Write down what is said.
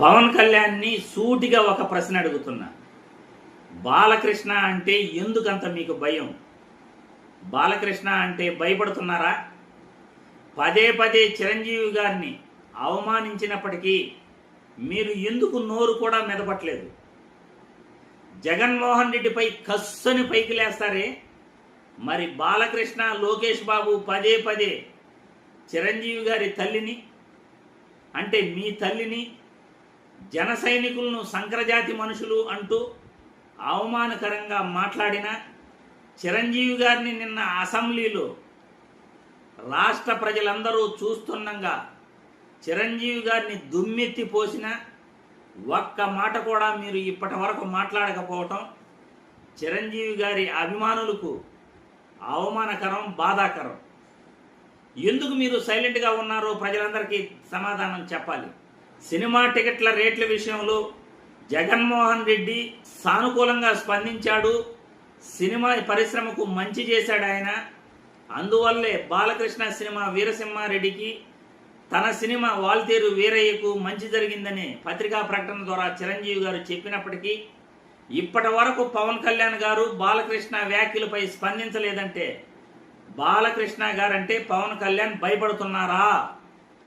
పవన్ కళ్యాణ్ని సూటిగా ఒక ప్రశ్న అడుగుతున్నా. బాలకృష్ణ అంటే ఎందుకంత మీకు భయం? బాలకృష్ణ అంటే భయపడుతున్నారా? పదే పదే చిరంజీవి గారిని అవమానించినప్పటికీ మీరు ఎందుకు నోరు కూడా మెదపట్లేదు? జగన్మోహన్ రెడ్డిపై కస్సుని పైకి లేస్తారే? మరి బాలకృష్ణ లోకేష్ బాబు పదే పదే చిరంజీవి గారి తల్లిని అంటే మీ తల్లిని జన సైనికులను సంకరజాతి మనుషులు అంటూ అవమానకరంగా మాట్లాడిన చిరంజీవి గారిని నిన్న అసెంబ్లీలో రాష్ట్ర ప్రజలందరూ చూస్తుండగా చిరంజీవి గారిని దుమ్మెత్తి పోసిన ఒక్క మాట కూడా మీరు ఇప్పటి వరకు మాట్లాడకపోవటం చిరంజీవి గారి అభిమానులకు అవమానకరం బాధాకరం. ఎందుకు మీరు సైలెంట్గా ఉన్నారో ప్రజలందరికీ సమాధానం చెప్పాలి. సినిమా టికెట్ల రేట్ల విషయంలో జగన్మోహన్ రెడ్డి సానుకూలంగా స్పందించాడు. సినిమా పరిశ్రమకు మంచి చేశాడు ఆయన. అందువల్లే బాలకృష్ణ సినిమా వీరసింహారెడ్డికి తన సినిమా వాల్తేరు వీరయ్యకు మంచి జరిగిందని పత్రికా ప్రకటన ద్వారా చిరంజీవి గారు చెప్పినప్పటికీ ఇప్పటి వరకు పవన్ కళ్యాణ్ గారు బాలకృష్ణ వ్యాఖ్యలపై స్పందించలేదంటే బాలకృష్ణ గారంటే పవన్ కళ్యాణ్ భయపడుతున్నారా?